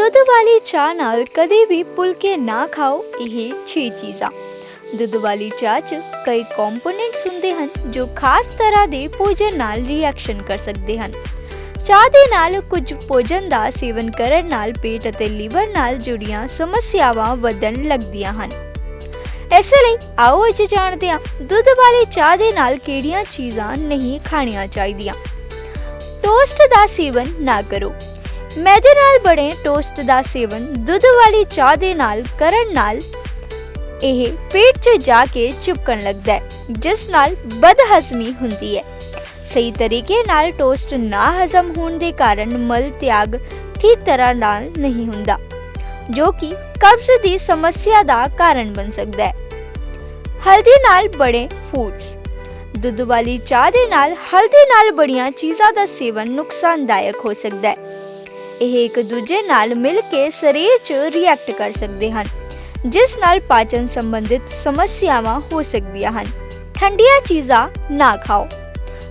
ਦੁੱਧ ਵਾਲੀ ਚਾਹ ਨਾਲ ਕਦੇ ਵੀ ਭੁੱਲ ਨਾ ਖਾਓ, ਇਹ 6 ਚੀਜ਼ਾਂ। ਦੁੱਧ ਵਾਲੀ ਚਾਹ 'ਚ ਕਈ ਕੰਪੋਨੈਂਟਸ ਹੁੰਦੇ ਹਨ, ਜੋ ਖਾਸ ਤਰ੍ਹਾਂ ਦੇ ਭੋਜਨ ਨਾਲ ਰਿਐਕਸ਼ਨ ਕਰ ਸਕਦੇ ਹਨ। ਚਾਹ ਦੇ ਨਾਲ ਕੁਝ ਭੋਜਨ ਦਾ ਸੇਵਨ ਕਰਨ ਨਾਲ ਪੇਟ ਅਤੇ ਲੀਵਰ ਨਾਲ ਜੁੜੀਆਂ ਸਮੱਸਿਆਵਾਂ ਵਧਣ ਲੱਗਦੀਆਂ ਹਨ। ਇਸ ਲਈ ਆਓ ਅੱਜ ਜਾਣਦੇ ਹਾਂ, ਦੁੱਧ ਵਾਲੀ ਚਾਹ ਦੇ ਨਾਲ ਕਿਹੜੀਆਂ ਚੀਜ਼ਾਂ ਨਹੀਂ ਖਾਣੀਆਂ ਚਾਹੀਦੀਆਂ। ਟੋਸਟ ਦਾ ਸੇਵਨ ਨਾ ਕਰੋ। ਮੈਦੇ ਨਾਲ ਬਣੇ ਟੋਸਟ ਦਾ ਸੇਵਨ ਦੁੱਧ ਵਾਲੀ ਚਾਹ ਦੇ ਨਾਲ ਕਰਨ ਨਾਲ ਇਹ ਪੇਟ 'ਚ ਜਾ ਕੇ ਚੁਪਕਣ ਲੱਗਦਾ ਹੈ, ਜਿਸ ਨਾਲ ਬਦਹਜ਼ਮੀ ਹੁੰਦੀ ਹੈ। ਸਹੀ ਤਰੀਕੇ ਨਾਲ ਟੋਸਟ ਨਾ ਹਜ਼ਮ ਹੋਣ ਦੇ ਕਾਰਨ ਮਲ ਤਿਆਗ ਠੀਕ ਤਰ੍ਹਾਂ ਨਾਲ ਨਹੀਂ ਹੁੰਦਾ, ਜੋ ਕਿ ਕਬਜ਼ ਦੀ ਸਮੱਸਿਆ ਦਾ ਕਾਰਨ ਬਣ ਸਕਦਾ ਹੈ। ਹਲਦੀ ਨਾਲ ਬਣੇ ਫੂਡਸ, ਦੁੱਧ ਵਾਲੀ ਚਾਹ ਦੇ ਨਾਲ ਹਲਦੀ ਨਾਲ ਬੜੀਆਂ ਚੀਜ਼ਾਂ ਦਾ ਸੇਵਨ ਨੁਕਸਾਨਦਾਇਕ ਹੋ ਸਕਦਾ ਹੈ। ਇਹ ਇੱਕ ਦੂਜੇ ਨਾਲ ਮਿਲ ਕੇ ਸਰੀਰ 'ਚ ਰਿਐਕਟ ਕਰ ਸਕਦੇ ਹਨ, ਜਿਸ ਨਾਲ ਪਾਚਨ ਸੰਬੰਧਿਤ ਸਮੱਸਿਆਵਾਂ ਹੋ ਸਕਦੀਆਂ ਹਨ। ਠੰਡੀਆਂ ਚੀਜ਼ਾਂ ਨਾ ਖਾਓ।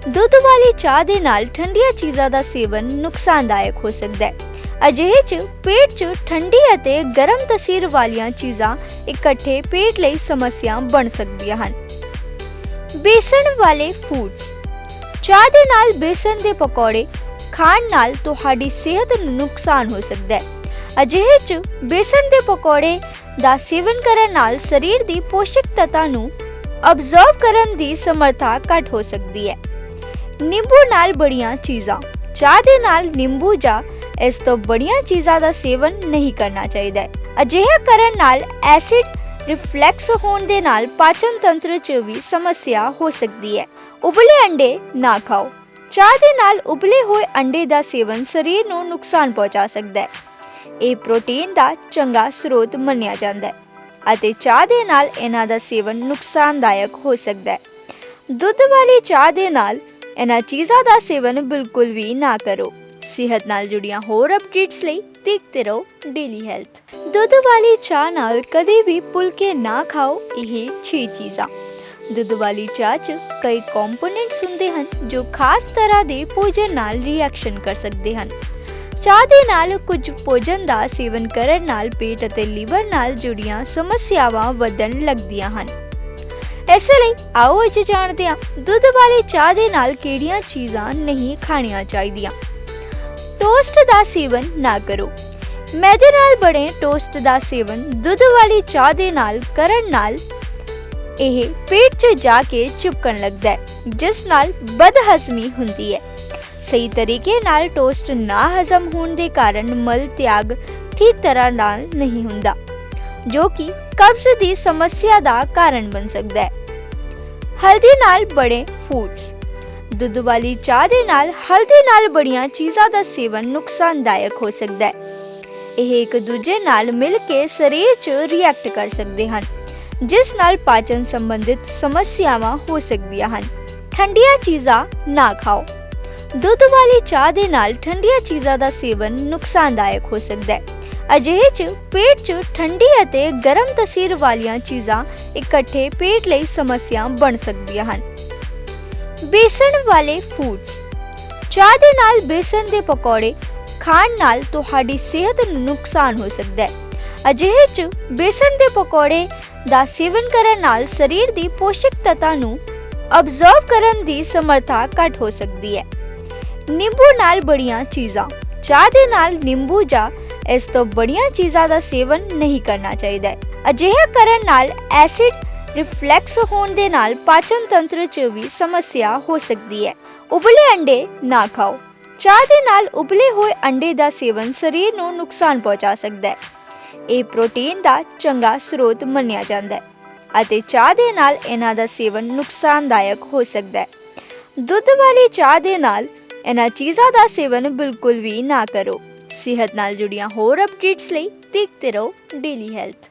ਦੁੱਧ ਵਾਲੀ ਚਾਹ ਦੇ ਨਾਲ ਠੰਡੀਆਂ ਚੀਜ਼ਾਂ ਦਾ ਸੇਵਨ ਨੁਕਸਾਨਦਾਇਕ ਹੋ ਸਕਦਾ ਹੈ। ਅਜਿਹੇ 'ਚ ਪੇਟ 'ਚ ਠੰਡੀ ਅਤੇ ਗਰਮ ਤਸੀਰ ਵਾਲੀਆਂ ਚੀਜ਼ਾਂ ਇਕੱਠੇ ਪੇਟ ਲਈ ਸਮੱਸਿਆ ਬਣ ਸਕਦੀਆਂ ਹਨ। ਬੇਸਣ ਵਾਲੇ ਫੂਡਸ ਚਾਹ ਦੇ ਨਾਲ ਬੇਸਣ ਦੇ ਪਕੌੜੇ ਖਾਣ ਨਾਲ ਤੁਹਾਡੀ ਸਿਹਤ ਨੂੰ ਨੁਕਸਾਨ ਹੋ ਸਕਦਾ ਹੈ। ਅਜਿਹੇ 'ਚ ਬੇਸਣ ਦੇ ਪਕੌੜੇ ਦਾ ਸੇਵਨ ਕਰਨ ਨਾਲ ਸਰੀਰ ਦੀ ਪੋਸ਼ਕ ਤੱਤਾਂ ਨੂੰ ਅਬਜ਼ਰਵ ਕਰਨ ਦੀ ਸਮਰੱਥਾ ਘਟ ਹੋ ਸਕਦੀ ਹੈ। ਨਿੰਬੂ ਨਾਲ ਬੜੀਆਂ ਚੀਜ਼ਾਂ। ਚਾਹ ਦੇ ਨਾਲ ਨਿੰਬੂ ਜਾਂ ਇਸ ਤੋਂ ਬੜੀਆਂ ਚੀਜ਼ਾਂ ਦਾ ਸੇਵਨ ਨਹੀਂ ਕਰਨਾ ਚਾਹੀਦਾ ਹੈ। ਅਜਿਹਾ ਕਰਨ ਨਾਲ ਐਸਿਡ ਰਿਫਲੈਕਸ ਹੋਣ ਦੇ ਨਾਲ ਪਾਚਨ ਤੰਤਰ 'ਚ ਵੀ ਸਮੱਸਿਆ ਹੋ ਸਕਦੀ ਹੈ। ਉਬਲੇ ਅੰਡੇ ਨਾ ਖਾਓ। ਚਾਹ ਦੇ ਨਾਲ ਉਬਲੇ ਹੋਏ ਅੰਡੇ ਦਾ ਸੇਵਨ ਸਰੀਰ ਨੂੰ ਨੁਕਸਾਨ ਪਹੁੰਚਾ ਸਕਦਾ ਹੈ। ਇਹ ਪ੍ਰੋਟੀਨ ਦਾ ਚੰਗਾ ਸਰੋਤ ਮੰਨਿਆ ਜਾਂਦਾ ਹੈ ਅਤੇ ਚਾਹ ਦੇ ਨਾਲ ਇਹਨਾਂ ਦਾ ਸੇਵਨ ਨੁਕਸਾਨਦਾਇਕ ਹੋ ਸਕਦਾ ਹੈ। ਦੁੱਧ ਵਾਲੀ ਚਾਹ ਦੇ ਨਾਲ ਇਹਨਾਂ ਚੀਜ਼ਾਂ ਦਾ ਸੇਵਨ ਬਿਲਕੁਲ ਵੀ ਨਾ ਕਰੋ। ਸਿਹਤ ਨਾਲ ਜੁੜੀਆਂ ਹੋਰ ਅਪਡੇਟਸ ਲਈ ਦੇਖਦੇ ਰਹੋ ਡੇਲੀ ਹੈਲਥ ਦੁੱਧ ਵਾਲੀ ਚਾਹ ਨਾਲ ਕਦੇ ਵੀ ਭੁੱਲ ਨਾ ਖਾਓ ਇਹ 6 ਚੀਜ਼ਾਂ। ਦੁੱਧ ਵਾਲੀ ਚਾਹ 'ਚ ਕਈ ਕੰਪੋਨੈਂਟਸ ਹੁੰਦੇ ਹਨ, ਜੋ ਖਾਸ ਤਰ੍ਹਾਂ ਦੇ ਭੋਜਨ ਨਾਲ ਰਿਐਕਸ਼ਨ ਕਰ ਸਕਦੇ ਹਨ। ਚਾਹ ਦੇ ਨਾਲ ਕੁਝ ਭੋਜਨ ਦਾ ਸੇਵਨ ਕਰਨ ਨਾਲ ਪੇਟ ਅਤੇ ਲੀਵਰ ਨਾਲ ਜੁੜੀਆਂ ਸਮੱਸਿਆਵਾਂ ਵਧਣ ਲੱਗਦੀਆਂ ਹਨ। ਇਸੇ ਲਈ ਆਓ ਅੱਜ ਜਾਣਦੇ ਹਾਂ, ਦੁੱਧ ਵਾਲੀ ਚਾਹ ਦੇ ਨਾਲ ਕਿਹੜੀਆਂ ਚੀਜ਼ਾਂ ਨਹੀਂ ਖਾਣੀਆਂ ਚਾਹੀਦੀਆਂ। ਟੋਸਟ ਦਾ ਸੇਵਨ ਨਾ ਕਰੋ। ਮੈਦੇ ਨਾਲ ਬਣੇ ਟੋਸਟ ਦਾ ਸੇਵਨ ਦੁੱਧ ਵਾਲੀ ਚਾਹ ਦੇ ਨਾਲ ਕਰਨ ਨਾਲ ਇਹ ਪੇਟ 'ਚ ਜਾ ਕੇ ਚੁਪਕਣ ਲੱਗਦਾ ਹੈ, ਜਿਸ ਨਾਲ ਬਦਹਜ਼ਮੀ ਹੁੰਦੀ ਹੈ। ਸਹੀ ਤਰੀਕੇ ਨਾਲ ਟੋਸਟ ਨਾ ਹਜ਼ਮ ਹੋਣ ਦੇ ਕਾਰਨ ਮਲ ਤਿਆਗ ਠੀਕ ਤਰ੍ਹਾਂ ਨਾਲ ਨਹੀਂ ਹੁੰਦਾ, ਜੋ ਕਿ ਕਬਜ਼ ਦੀ ਸਮੱਸਿਆ ਦਾ ਕਾਰਨ ਬਣ ਸਕਦਾ ਹੈ। ਹਲਦੀ ਨਾਲ ਬਣੇ ਫੂਡਸ ਦੁੱਧ ਵਾਲੀ ਚਾਹ ਦੇ ਨਾਲ ਹਲਦੀ ਨਾਲ ਬੜੀਆਂ ਚੀਜ਼ਾਂ ਦਾ ਸੇਵਨ ਨੁਕਸਾਨਦਾਇਕ ਹੋ ਸਕਦਾ ਹੈ। ਇਹ ਇੱਕ ਦੂਜੇ ਨਾਲ ਮਿਲ ਕੇ ਸਰੀਰ 'ਚ ਰਿਐਕਟ ਕਰ ਸਕਦੇ ਹਨ। ਜਿਸ ਨਾਲ ਪਾਚਨ ਸੰਬੰਧਿਤ ਸਮੱਸਿਆਵਾਂ ਹੋ ਸਕਦੀਆਂ ਹਨ। ਠੰਡੀਆਂ ਚੀਜ਼ਾਂ ਨਾ ਖਾਓ। ਦੁੱਧ ਵਾਲੀ ਚਾਹ ਦੇ ਨਾਲ ਠੰਡੀਆਂ ਚੀਜ਼ਾਂ ਦਾ ਸੇਵਨ ਨੁਕਸਾਨਦਾਇਕ ਹੋ ਸਕਦਾ ਹੈ। ਅਜਿਹੇ 'ਚ ਪੇਟ 'ਚ ਠੰਡੀ ਅਤੇ ਗਰਮ ਤਸੀਰ ਵਾਲੀਆਂ ਚੀਜ਼ਾਂ ਇਕੱਠੇ ਪੇਟ ਲਈ ਸਮੱਸਿਆ ਬਣ ਸਕਦੀਆਂ ਹਨ। ਬੇਸਣ ਵਾਲੇ ਫੂਡਸ। ਚਾਹ ਦੇ ਨਾਲ ਬੇਸਣ ਦੇ ਪਕੌੜੇ ਖਾਣ ਨਾਲ ਤੁਹਾਡੀ ਸਿਹਤ ਨੂੰ ਨੁਕਸਾਨ ਹੋ ਸਕਦਾ ਹੈ। ਅਜਿਹੇ 'ਚ ਬੇਸਣ ਦੇ ਪਕੌੜੇ ਦਾ ਸੇਵਨ ਕਰਨ ਨਾਲ ਸਰੀਰ ਦੀ ਪੋਸ਼ਕ ਤੱਤਾਂ ਨੂੰ ਅਬਜ਼ਰਵ ਕਰਨ ਦੀ ਸਮਰੱਥਾ ਘਟ ਹੋ ਸਕਦੀ ਹੈ। ਨਿੰਬੂ ਨਾਲ ਬੜੀਆਂ ਚੀਜ਼ਾਂ। ਚਾਹ ਦੇ ਨਾਲ ਨਿੰਬੂ ਜਾਂ ਇਸ ਤੋਂ ਬੜੀਆਂ ਚੀਜ਼ਾਂ ਦਾ ਸੇਵਨ ਨਹੀਂ ਕਰਨਾ ਚਾਹੀਦਾ ਹੈ। ਅਜਿਹਾ ਕਰਨ ਨਾਲ ਐਸਿਡ ਰਿਫਲੈਕਸ ਹੋਣ ਦੇ ਨਾਲ ਪਾਚਨ ਤੰਤਰ 'ਚ ਵੀ ਸਮੱਸਿਆ ਹੋ ਸਕਦੀ ਹੈ। ਉਬਲੇ ਅੰਡੇ ਨਾ ਖਾਓ। ਚਾਹ ਦੇ ਨਾਲ ਉਬਲੇ ਹੋਏ ਅੰਡੇ ਦਾ ਸੇਵਨ ਸਰੀਰ ਨੂੰ ਨੁਕਸਾਨ ਪਹੁੰਚਾ ਸਕਦਾ ਹੈ। ਇਹ ਪ੍ਰੋਟੀਨ ਦਾ ਚੰਗਾ ਸਰੋਤ ਮੰਨਿਆ ਜਾਂਦਾ ਹੈ ਅਤੇ ਚਾਹ ਦੇ ਨਾਲ ਇਹਨਾਂ ਦਾ ਸੇਵਨ ਨੁਕਸਾਨਦਾਇਕ ਹੋ ਸਕਦਾ ਹੈ। ਦੁੱਧ ਵਾਲੀ ਚਾਹ ਦੇ ਨਾਲ ਇਹਨਾਂ ਚੀਜ਼ਾਂ ਦਾ ਸੇਵਨ ਬਿਲਕੁਲ ਵੀ ਨਾ ਕਰੋ। ਸਿਹਤ ਨਾਲ ਜੁੜੀਆਂ ਹੋਰ ਅਪਡੇਟਸ ਲਈ ਦੇਖਦੇ ਰਹੋ ਡੇਲੀ ਹੈਲਥ